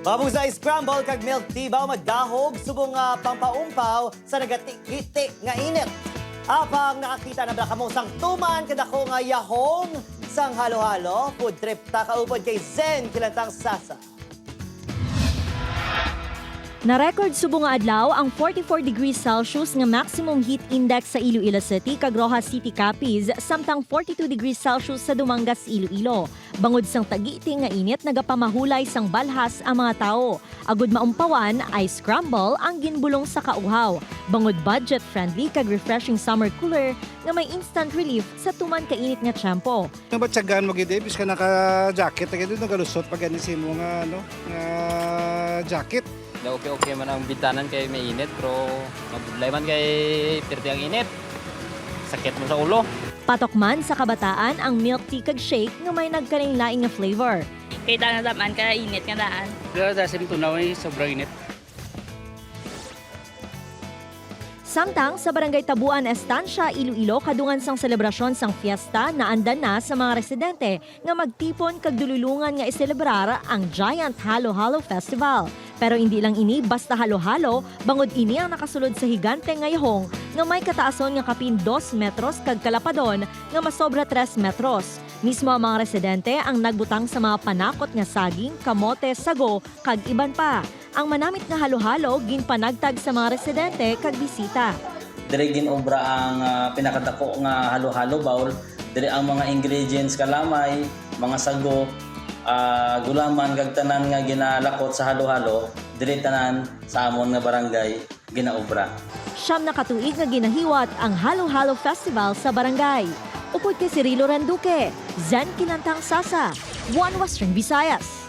Babong sa scramble kag milk tea ba magdahog subong nga pampaumpaw sa nagati nga init. Apang nakakita na ba kamo sang tuman kada ko nga yahong sang halo-halo food trip ta kaupod kay Zen Kilantang Sasa. Na-record subong nga adlaw ang 44 degrees Celsius nga maximum heat index sa Iloilo City kag Rojas City Capiz samtang 42 degrees Celsius sa Dumangas, Iloilo. Bangod sang tagiti nga init nagapamahulay sang balhas ang mga tao. Agud maumpawan ay scramble ang ginbulong sa kauhaw. Bangod budget friendly kag refreshing summer cooler nga may instant relief sa tuman kainit nga tiyempo. Nga ba mo gid bis ka naka-jacket agad doon nagalusot pag ganisi mo nga ano nga jacket. Na okay okay man ang bintanan kay may init pero mabudlay man kay pirti ang init. Sakit mo sa ulo. Patok man sa kabataan ang milk tea kag shake nga may nagkaling-laing nga flavor. Kita nga tamaan ka init nga daan. Pero dahil sa tunaw ay sobrang init. Samtang sa Barangay Tabuan, Estancia, Iloilo, kadungan sang selebrasyon sang fiesta na andan na sa mga residente nga magtipon kag dululungan nga iselebrar ang Giant Halo Halo Festival. Pero hindi lang ini basta halo-halo, bangod ini ang nakasulod sa higante nga yahong nga may kataason nga kapin 2 metros kag kalapadon nga masobra 3 metros. Mismo ang mga residente ang nagbutang sa mga panakot nga saging, kamote, sago kag iban pa. Ang manamit nga halo-halo ginpanagtag sa mga residente kag bisita. Dire ginobra ang ah, pinakadako nga halo-halo bowl. Dire ang mga ingredients kalamay, mga sago, ah, gulaman kag tanan nga ginalakot sa halo-halo. Dire tanan sa amon nga barangay ginaobra. Siyam na katuig nga ginahiwat ang Halo-Halo Festival sa barangay. Upod kay Cirilo Randuque, Zen Kinantang Sasa, One Western Visayas.